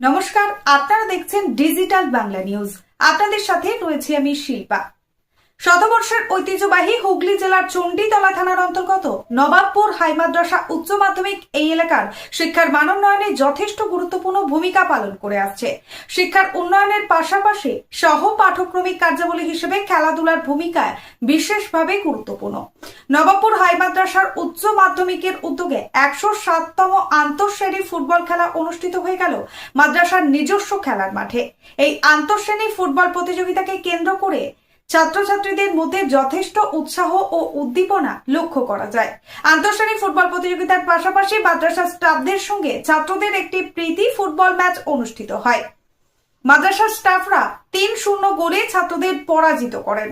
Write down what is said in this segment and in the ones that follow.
নমস্কার, আপনারা দেখছেন ডিজিটাল বাংলা নিউজ। আপনাদের সাথে রয়েছে আমি শিল্পা। শতবর্ষের ঐতিহ্যবাহী হুগলি জেলার চণ্ডীতলা থানার অন্তর্গত নবাবপুর হাই মাদ্রাসা উচ্চ মাধ্যমিক এই এলাকার শিক্ষার মানোন্নয়নে যথেষ্ট গুরুত্বপূর্ণ ভূমিকা পালন করে আসছে। শিক্ষার উন্নয়নের পাশাপাশি সহ পাঠক্রমিক কার্যাবলী হিসেবে খেলাধুলার ভূমিকা বিশেষভাবে গুরুত্বপূর্ণ। নবাবপুর হাই মাদ্রাসার উচ্চ মাধ্যমিকের উদ্যোগে একশো সাততম আন্তঃশ্রেণী ফুটবল খেলা অনুষ্ঠিত হয়ে গেল মাদ্রাসার নিজস্ব খেলার মাঠে। এই আন্তঃশ্রেণী ফুটবল প্রতিযোগিতাকে কেন্দ্র করে ছাত্রছাত্রীদের মধ্যে যথেষ্ট উৎসাহ ও উদ্দীপনা লক্ষ্য করা যায়। আন্তঃশ্রেণী ফুটবল প্রতিযোগিতার পাশাপাশি মাদ্রাসা স্টাফদের সঙ্গে ছাত্রদের একটি প্রীতি ফুটবল ম্যাচ অনুষ্ঠিত হয়। মাদ্রাসার স্টাফরা তিন শূন্য গোলে ছাত্রদের পরাজিত করেন।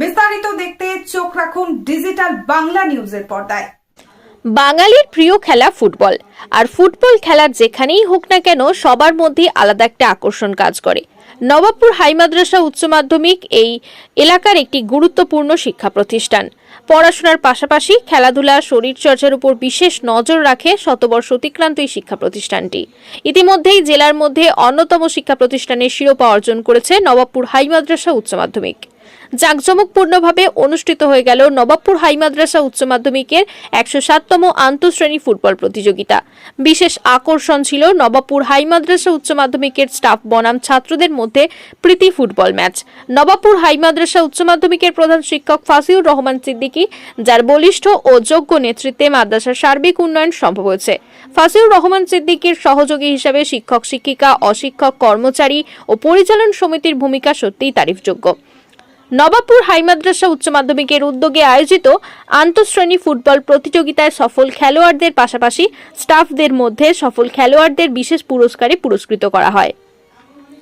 বিস্তারিত দেখতে চোখ রাখুন ডিজিটাল বাংলা নিউজের পর্দায়। বাঙালির প্রিয় খেলা ফুটবল। আর ফুটবল খেলার যেখানেই হোক না কেন, সবার মধ্যে আলাদা একটা আকর্ষণ কাজ করে। নবাবপুর হাই মাদ্রাসা উচ্চ মাধ্যমিক এই এলাকার একটি গুরুত্বপূর্ণ শিক্ষা প্রতিষ্ঠান। পড়াশোনার পাশাপাশি খেলাধুলা, শরীরচর্চার উপর বিশেষ নজর রাখে শতবর্ষ অতিক্রান্ত এই শিক্ষা প্রতিষ্ঠানটি। ইতিমধ্যেই জেলার মধ্যে অন্যতম শিক্ষা প্রতিষ্ঠানের শিরোপা অর্জন করেছে নবাবপুর হাই মাদ্রাসা উচ্চ মাধ্যমিক। জাঁকজমকপূর্ণভাবে অনুষ্ঠিত হয়ে গেল নবাবপুর হাই মাদ্রাসা উচ্চ মাধ্যমিকের একশো সাততম আন্তঃশ্রেণী ফুটবল প্রতিযোগিতা। বিশেষ আকর্ষণ ছিল নবাবপুর হাই মাদ্রাসা উচ্চ মাধ্যমিকের স্টাফ বনাম ছাত্রদের মধ্যে প্রীতি ফুটবল ম্যাচ। নবাবপুর হাই মাদ্রাসা উচ্চ মাধ্যমিকের প্রধান শিক্ষক ফাসিউর রহমান সিদ্দিকী, যার বলিষ্ঠ ও যোগ্য নেতৃত্বে মাদ্রাসার সার্বিক উন্নয়ন সম্ভব হয়েছে। ফাসিউর রহমান সিদ্দিকীর সহযোগী হিসেবে শিক্ষক, শিক্ষিকা, অশিক্ষক, কর্মচারী ও পরিচালন সমিতির ভূমিকা সত্যিই তারিফযোগ্য। নবাবপুর হাই মাদ্রাসা উচ্চ মাধ্যমিকের উদ্যোগে আয়োজিত আন্তঃশ্রেণী ফুটবল প্রতিযোগিতায় সফল খেলোয়াড়দের পাশাপাশি স্টাফদের মধ্যে সফল খেলোয়াড়দের বিশেষ পুরস্কারে পুরস্কৃত করা হয়।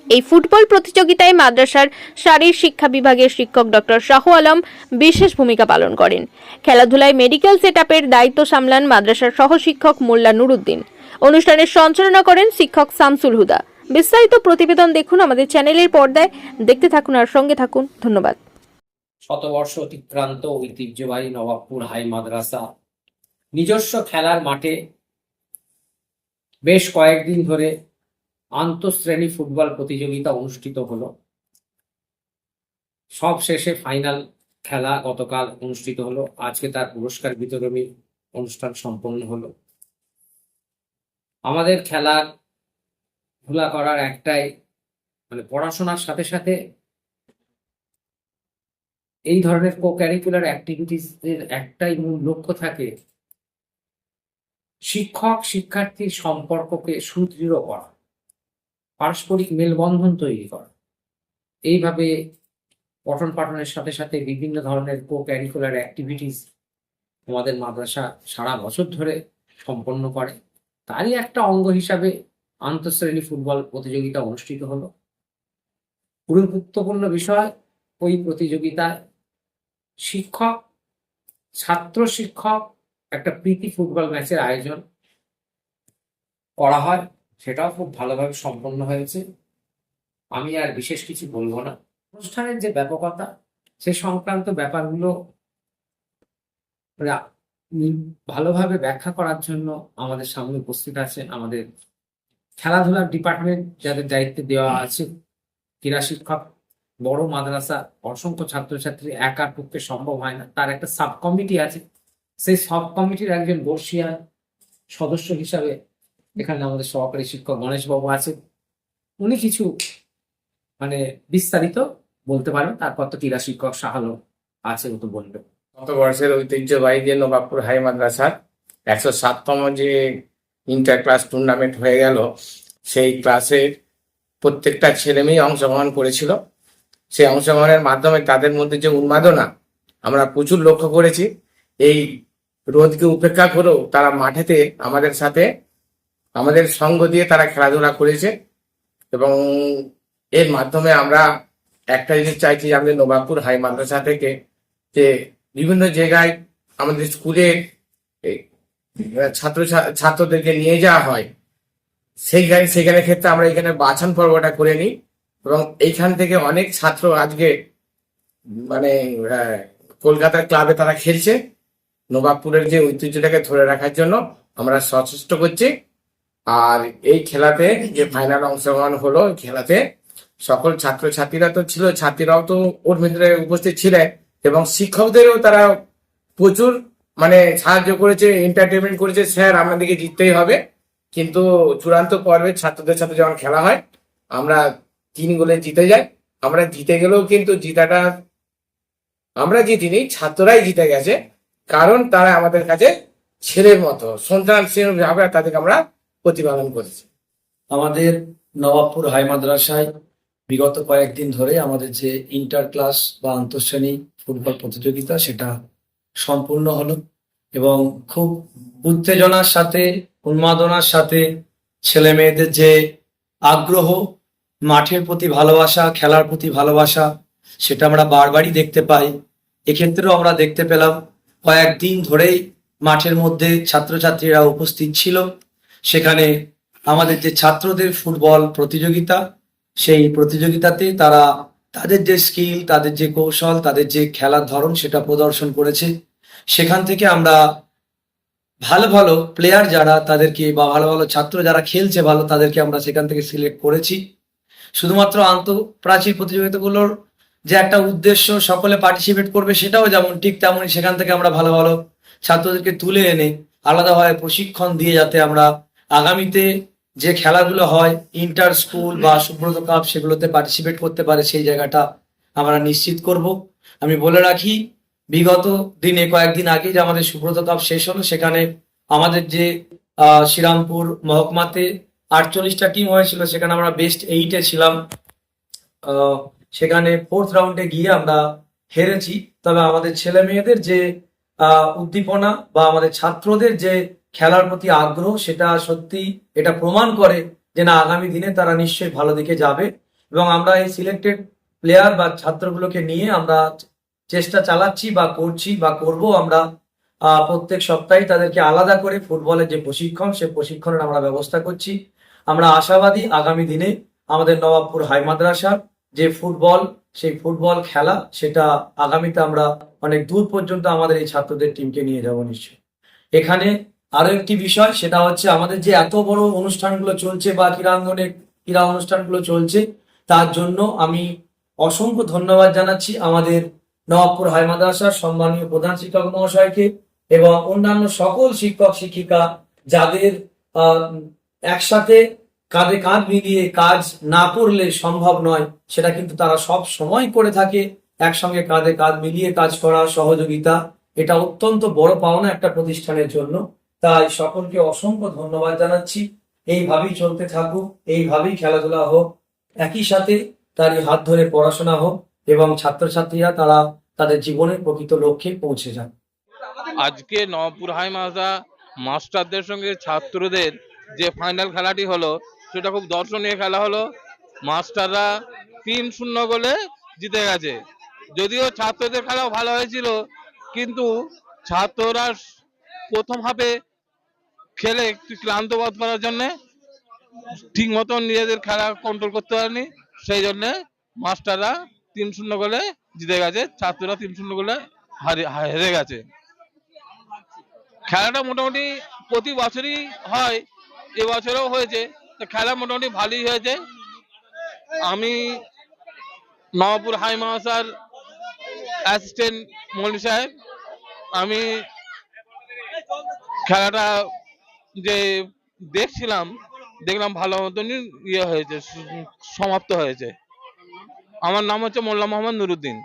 এই ফুটবল প্রতিযোগিতায় মাদ্রাসার শারীর শিক্ষা বিভাগের শিক্ষক ডক্টর শাহ আলম বিশেষ ভূমিকা পালন করেন। খেলাধুলায় মেডিকেল সেট দায়িত্ব সামলান মাদ্রাসার সহশিক্ষক মোল্লা নুরুদ্দিন। অনুষ্ঠানের সঞ্চালনা করেন শিক্ষক শামসুল হুদা। বিস্তারিত প্রতিবেদন দেখুন আমাদের চ্যানেলের পর্দায়। দেখতে থাকুন আর সঙ্গে থাকুন। ধন্যবাদ। শতবর্ষ অতিক্রান্ত ঐতিহ্যবাহী নবাবপুর হাই মাদ্রাসা। নিজস্ব খেলার মাঠে বেশ কয়েকদিন ধরে আন্তঃশ্রেণী ফুটবল প্রতিযোগিতা অনুষ্ঠিত হলো। সব শেষে ফাইনাল খেলা গতকাল অনুষ্ঠিত হলো। আজকে তার পুরস্কার বিতরণী অনুষ্ঠান সম্পন্ন হলো। আমাদের খেলার ধুলা করার একটাই মানে পড়াশোনার সাথে সাথে এই ধরনের কো ক্যারিকুলার অ্যাক্টিভিটিস এর একটাই মূল লক্ষ্য থাকে শিক্ষক শিক্ষার্থীর সম্পর্ককে সুদৃঢ় করা, পারস্পরিক মেলবন্ধন তৈরি করা। এইভাবে পঠন পাঠনের সাথে সাথে বিভিন্ন ধরনের কো ক্যারিকুলার অ্যাক্টিভিটিস আমাদের মাদ্রাসা সারা বছর ধরে সম্পন্ন করে। তারই একটা অঙ্গ হিসাবে আন্তঃশ্রেণী ফুটবল প্রতিযোগিতা অনুষ্ঠিত হলো। পুরো গুরুত্বপূর্ণ বিষয়, ওই প্রতিযোগিতায় শিক্ষক, ছাত্র শিক্ষক, একটা প্রীতি ফুটবল ম্যাচের আয়োজন করা হয়, সেটাও খুব ভালোভাবে সম্পন্ন হয়েছে। আমি আর বিশেষ কিছু বলব না। অনুষ্ঠানের যে ব্যাপকতা, সে সংক্রান্ত ব্যাপারগুলো ভালোভাবে ব্যাখ্যা করার জন্য আমাদের সামনে উপস্থিত আছেন আমাদের খেলাধুলার ডিপার্টমেন্ট যাদের দায়িত্বে দেওয়া আছে ক্রীড়া শিক্ষক বড় মাদ্রাসা অসংখ্য ছাত্রছাত্রী একার পক্ষে সম্ভব হয় না। তার একটা সাব কমিটি আছে। সেই সাব কমিটির একজন বর্ষিয়ান সদস্য হিসাবে এখানে আমাদের সহকারী শিক্ষক গণেশ বাবু আছেন। উনি কিছু মানে বিস্তারিত বলতে পারবেন। তারপর তো ক্রীড়া শিক্ষক শাহালো আছে ও তো বলবে। গত বর্ষের ঐতিহ্যবাহী যে নবাবপুর হাই মাদ্রাসার একশো সাততম যে ইন্টার ক্লাস টুর্নামেন্ট হয়ে গেল। সেই ক্লাসের প্রত্যেকটা ছেলে মেয়ে অংশগ্রহণ করেছিল। সেই অংশগ্রহণের মাধ্যমে তাদের মধ্যে যে উন্মাদনা, আমরা প্রচুর লক্ষ্য করেছি। এই রোদকে উপেক্ষা করেও তারা মাঠেতে আমাদের সাথে, আমাদের সঙ্গ দিয়ে তারা খেলাধুলা করেছে। এবং এর মাধ্যমে আমরা একটা জিনিস চাইছি যে আমাদের নবাবপুর হাই মাদ্রাসা থেকে যে বিভিন্ন জায়গায় আমাদের স্কুলে ছাত্র ছাত্রদেরকে নিয়ে যাওয়া হয়। সেইখানে সেখানে ক্ষেত্রে আমরা এখানে বাছন পর্বটা করে নিই এবং এইখান থেকে অনেক ছাত্র আজকে মানে কলকাতার ক্লাবে তারা খেলছে। নবাবপুরের যে ঐতিহ্যটাকে ধরে রাখার জন্য আমরা সচেষ্ট করছি। আর এই খেলাতে যে ফাইনাল অংশগ্রহণ হলো খেলাতে সকল ছাত্রছাত্রীরা তো ছিল, ছাত্রীরাও তো ওর ভিতরে উপস্থিত ছিলেন এবং শিক্ষকদেরও তারা প্রচুর মানে সাহায্য করেছে এন্টারটেনমেন্ট করেছে, স্যার আমাদেরকে জিততেই হবে। কিন্তু চূড়ান্ত পর্বে ছাত্রদের সাথে যখন খেলা হয়, আমরা তিন গোলে জিতে যাই। আমরা জিতে গেলেও কিন্তু জিতাটা, আমরা জিতিনি, ছাত্ররাই জিতে গেছে। কারণ তারা আমাদের কাছে ছেলের মতো, সন্তান ভাবে তাদেরকে আমরা প্রতিপালন করেছি। আমাদের নবাবপুর হাই মাদ্রাসায় বিগত কয়েকদিন ধরে আমাদের যে ইন্টার ক্লাস বা আন্তঃশ্রেণী ফুটবল প্রতিযোগিতা, সেটা সম্পূর্ণ হলো এবং খুব উত্তেজনার সাথে, উন্মাদনার সাথে ছেলে মেয়েদের যে আগ্রহ, মাঠের প্রতি ভালোবাসা, খেলার প্রতি ভালোবাসা, সেটা আমরা বারবারই দেখতে পাই। এক্ষেত্রেও আমরা দেখতে পেলাম, কয়েকদিন ধরেই মাঠের মধ্যে ছাত্রছাত্রীরা উপস্থিত ছিল। সেখানে আমাদের যে ছাত্রদের ফুটবল প্রতিযোগিতা, সেই প্রতিযোগিতাতে তারা তাদের যে স্কিল, তাদের যে কৌশল, তাদের যে খেলার ধরন সেটা প্রদর্শন করেছে। সেখান থেকে আমরা ভালো ভালো প্লেয়ার যারা, তাদেরকে বা ভালো ভালো ছাত্র যারা খেলছে ভালো, তাদেরকে আমরা সেখান থেকে সিলেক্ট করেছি। শুধুমাত্র আন্তঃপ্রাচীর প্রতিযোগিতাগুলোর যে একটা উদ্দেশ্য সকলে পার্টিসিপেট করবে সেটাও যেমন, ঠিক তেমনই সেখান থেকে আমরা ভালো ভালো ছাত্রদেরকে তুলে এনে আলাদাভাবে প্রশিক্ষণ দিয়ে যাতে আমরা আগামীতে যে খেলাগুলো হয় ইন্টার স্কুল বা সুব্রত কাপ সেগুলোতে পার্টিসিপেট করতে পারে, সেই জায়গাটা আমরা নিশ্চিত করব। আমি বলে রাখি, বিগত দিনে, কয়েকদিন আগে যে আমাদের সুব্রত কাপ শেষ হলো, সেখানে আমাদের যে শ্রীরামপুর মহকুমাতে আটচল্লিশটা টিম হয়েছিল, সেখানে আমরা বেস্ট এইটে ছিলাম। সেখানে ফোর্থ রাউন্ডে গিয়ে আমরা হেরেছি। তবে আমাদের ছেলে মেয়েদের যে উদ্দীপনা বা আমাদের ছাত্রদের যে খেলার প্রতি আগ্রহ, সেটা সত্যি এটা প্রমাণ করে যে না, আগামী দিনে তারা নিশ্চয়ই ভালো দিকে যাবে। এবং আমরা এই সিলেক্টেড প্লেয়ার বা ছাত্রগুলোকে নিয়ে আমরা চেষ্টা চালাচ্ছি বা করছি বা করব আমরা প্রত্যেক সপ্তাহে তাদেরকে আলাদা করে ফুটবলের যে প্রশিক্ষণ, সে প্রশিক্ষণের আমরা ব্যবস্থা করছি। আমরা আশাবাদী আগামী দিনে আমাদের নবাবপুর হাই মাদ্রাসার যে ফুটবল, সেই ফুটবল খেলা, সেটা আগামীতে আমরা অনেক দূর পর্যন্ত আমাদের এই ছাত্রদের টিমকে নিয়ে যাব নিশ্চয়ই। এখানে আরও একটি বিষয়, সেটা হচ্ছে আমাদের যে এত বড় অনুষ্ঠানগুলো চলছে বা ক্রীড়াঙ্গনে ক্রীড়া অনুষ্ঠানগুলো চলছে, তার জন্য আমি অসংখ্য ধন্যবাদ জানাচ্ছি আমাদের নবাবপুর হাই মাদ্রাসার সম্মানীয় প্রধান শিক্ষক মহাশয়কে এবং অন্যান্য সকল শিক্ষক, শিক্ষিকা যাদের একসাথে কাঁধে কাঁধ মিলিয়ে কাজ না করলে সম্ভব নয়, সেটা কিন্তু তারা সব সময় করে থাকে। একসঙ্গে কাঁধে কাঁধ মিলিয়ে কাজ করা সহযোগিতা, এটা অত্যন্ত বড় পাওনা একটা প্রতিষ্ঠানের জন্য। তাই সকলকে অসংখ্য ধন্যবাদ জানাচ্ছি। এইভাবেই চলতে থাকুক, এইভাবেই খেলাধুলা হোক, একই সাথে তারই হাত ধরে পড়াশোনা হোক এবং ছাত্রছাত্রীরা তারা তাদের জীবনের প্রকৃত লক্ষ্যে পৌঁছে যান আজকে নবপুর হাই মাদ্রাসা মাস্টারদের সঙ্গে ছাত্রদের যে ফাইনাল খেলাটি হলো, সেটা খুব দর্শনীয় খেলা হলো। মাস্টাররা তিন শূন্য গোলে জিতে গেছে। যদিও ছাত্রদের খেলাও ভালো হয়েছিল, কিন্তু ছাত্ররা প্রথম হাফে খেলে একটু ক্লান্ত বোধ করার জন্য ঠিক মতন নিজেদের খেলা কন্ট্রোল করতে পারেনি। সেই জন্যে মাস্টাররা তিন শূন্য গোলে জিতে গেছে। ছাত্ররা তিন শূন্য গোলে হেরে গেছে। খেলাটা মোটামুটি প্রতি বছরই হয় এবছরও হয়েছে। তো খেলা মোটামুটি ভালোই হয়েছে। আমি নবাবপুর হাই মাদ্রাসার অ্যাসিস্ট্যান্ট মৌলী সাহেব, আমি খেলাটা যে দেখছিলাম, দেখলাম ভালো মতনই ইয়ে হয়েছে, সমাপ্ত হয়েছে। আমার নাম হচ্ছে মোল্লা মোহাম্মদ নুরুদ্দিন।